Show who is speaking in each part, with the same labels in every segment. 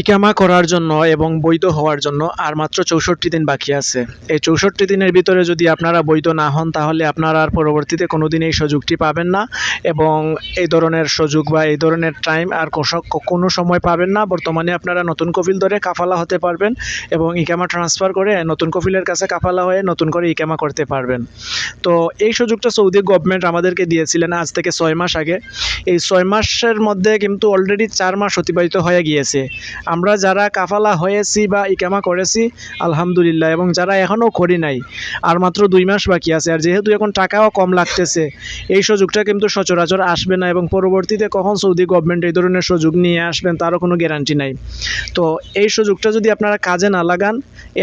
Speaker 1: ইকামা করার জন্য এবং বৈধ হওয়ার জন্য আর মাত্র চৌষট্টি দিন বাকি আছে। এই চৌষট্টি দিনের ভিতরে যদি আপনারা বৈধ না হন, তাহলে আপনারা আর পরবর্তীতে কোনো দিন এই সুযোগটি পাবেন না এবং এই ধরনের সুযোগ বা এই ধরনের টাইম আর কোনো সময় পাবেন না। বর্তমানে আপনারা নতুন কফিল ধরে কাফালা হতে পারবেন এবং ইকামা ট্রান্সফার করে নতুন কফিলের কাছে কাফালা হয়ে নতুন করে ইকামা করতে পারবেন। তো এই সুযোগটা সৌদি গভর্নমেন্ট আমাদেরকে দিয়েছিলেন আজ থেকে ছয় মাস আগে। এই ছয় মাসের মধ্যে কিন্তু অলরেডি চার মাস অতিবাহিত হয়ে গিয়েছে। আমরা যারা কাফালা হয়েছি বা ইকামা করেছি, আলহামদুলিল্লাহ, এবং যারা এখনও করি নাই, আর মাত্র দুই মাস বাকি আছে, আর যেহেতু এখন টাকাও কম লাগতেছে, এই সুযোগটা কিন্তু সচরাচর আসবে না, এবং পরবর্তীতে কখন সৌদি গভর্নমেন্ট এই ধরনের সুযোগ নিয়ে আসবেন তারও কোনো গ্যারান্টি নাই। তো এই সুযোগটা যদি আপনারা কাজে না লাগান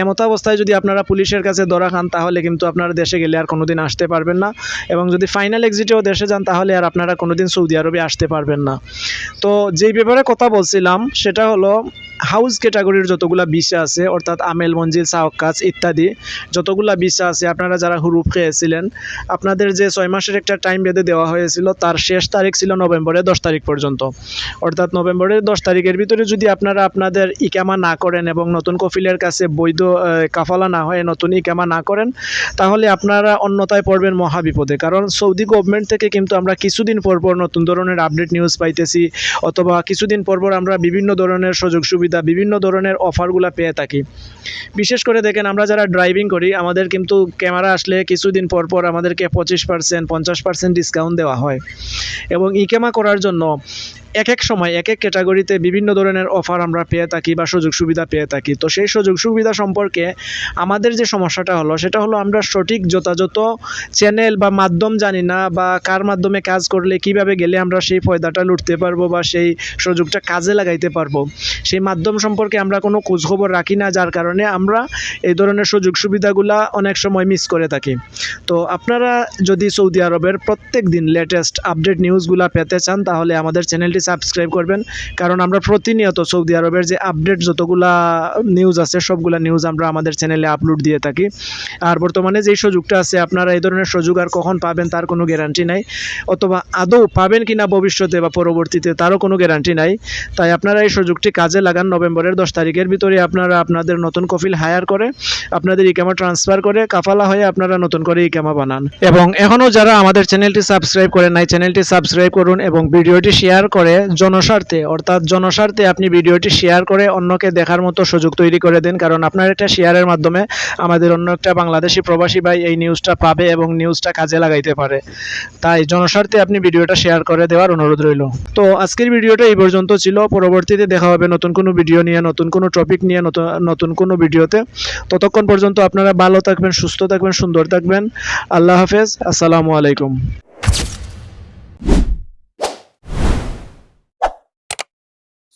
Speaker 1: এমত অবস্থায় যদি আপনারা পুলিশের কাছে ধরা খান, তাহলে কিন্তু আপনারা দেশে গেলে আর কোনোদিন আসতে পারবেন না, এবং যদি ফাইনাল এক্সিটেও দেশে যান, তাহলে আর আপনারা কোনোদিন সৌদি আরবে আসতে পারবেন না। তো যেই ব্যাপারে কথা বলছিলাম, সেটা হলো হাউস ক্যাটাগরির যতগুলা ভিসা আছে, অর্থাৎ আমেল, মঞ্জিল সাওকাজ ইত্যাদি, যতগুলা ভিসা আছে, আপনারা যারা হুরুপ খেয়েছিলেন আপনাদের যে ছয় মাসের একটা টাইম বেঁধে দেওয়া হয়েছিল, তার শেষ তারিখ ছিল নভেম্বরের দশ তারিখ পর্যন্ত। অর্থাৎ নভেম্বরের দশ তারিখের ভিতরে যদি আপনারা আপনাদের ইকামা না করেন এবং নতুন কফিলের কাছে বৈধ কাফালা না হয়ে নতুন ইকামা না করেন, তাহলে আপনারা অন্যতায় পড়বেন মহাবিপদে। কারণ সৌদি গভর্নমেন্ট থেকে কিন্তু আমরা কিছুদিন পর পর নতুন ধরনের আপডেট নিউজ পাইতেছি, অথবা কিছুদিন পর পর আমরা বিভিন্ন ধরনের সুযোগ সুবিধা বিভিন্ন ধরনের অফারগুলো পেয়ে থাকি। বিশেষ করে দেখেন, আমরা যারা ড্রাইভিং করি, আমাদের কিন্তু ক্যামেরা আসলে কিছুদিন পর পর আমাদেরকে পঁচিশ পার্সেন্ট পঞ্চাশ পার্সেন্ট ডিসকাউন্ট দেওয়া হয়। এবং ইকেমা করার জন্য এক এক সময় এক এক ক্যাটাগরিতে বিভিন্ন ধরনের অফার আমরা পেয়ে থাকি বা সুযোগ সুবিধা পেয়ে থাকি। তো সেই সুযোগ সুবিধা সম্পর্কে আমাদের যে সমস্যাটা হলো, সেটা হলো আমরা সঠিক যথাযথ চ্যানেল বা মাধ্যম জানি না বা কার মাধ্যমে কাজ করলে কীভাবে গেলে আমরা সেই ফয়দাটা লুটতে পারব বা সেই সুযোগটা কাজে লাগাইতে পারব। সেই মাধ্যম সম্পর্কে আমরা কোনো খোঁজখবর রাখি না, যার কারণে আমরা এই ধরনের সুযোগ সুবিধাগুলা অনেক সময় মিস করে থাকি। তো আপনারা যদি সৌদি আরবের প্রত্যেক দিন লেটেস্ট আপডেট নিউজগুলা পেতে চান, তাহলে আমাদের চ্যানেলটি সাবস্ক্রাইব করবেন। কারণ আমরা প্রতিনিয়ত সৌদি আরবের যে আপডেট যতগুলা নিউজ আছে, সবগুলা নিউজ আমরা আমাদের চ্যানেলে আপলোড দিয়ে থাকি। আর বর্তমানে যেই সুযোগটা আছে, আপনারা এই ধরনের সুযোগ আর কখন পাবেন তার কোনো গ্যারান্টি নাই। অথবা আদৌ পাবেন কিনা ভবিষ্যতে বা পরবর্তীতে তারও কোনো গ্যারান্টি নাই। তাই আপনারা এই সুযোগটি কাজে লাগান। নভেম্বরের দশ তারিখের ভিতরে আপনারা আপনাদের নতুন কফিল হায়ার করে, আপনাদের ইকামা ট্রান্সফার করে, কাফালা হয়ে আপনারা নতুন করে ইকামা বানান। এবং এখনও যারা আমাদের চ্যানেলটি সাবস্ক্রাইব করেন নাই চ্যানেলটি সাবস্ক্রাইব করুন এবং ভিডিওটি শেয়ার করে জনস্বার্থে, অর্থাৎ জনস্বার্থে আপনি ভিডিওটি শেয়ার করে অন্যকে দেখার মতো সুযোগ তৈরি করে দিন। কারণ আপনার একটা শেয়ারের মাধ্যমে আমাদের অন্য একটা বাংলাদেশি প্রবাসী ভাই এই নিউজটা পাবে এবং নিউজটা কাজে লাগাইতে পারে। তাই জনস্বার্থে আপনি ভিডিওটা শেয়ার করে দেওয়ার অনুরোধ রইল। তো আজকের ভিডিওটা এই পর্যন্ত ছিল। পরবর্তীতে দেখা হবে নতুন কোনো ভিডিও নিয়ে, নতুন কোনো টপিক নিয়ে, নতুন নতুন কোনো ভিডিওতে। ততক্ষণ পর্যন্ত আপনারা ভালো থাকবেন, সুস্থ থাকবেন, সুন্দর থাকবেন। আল্লাহ হাফেজ। আসসালামু আলাইকুম।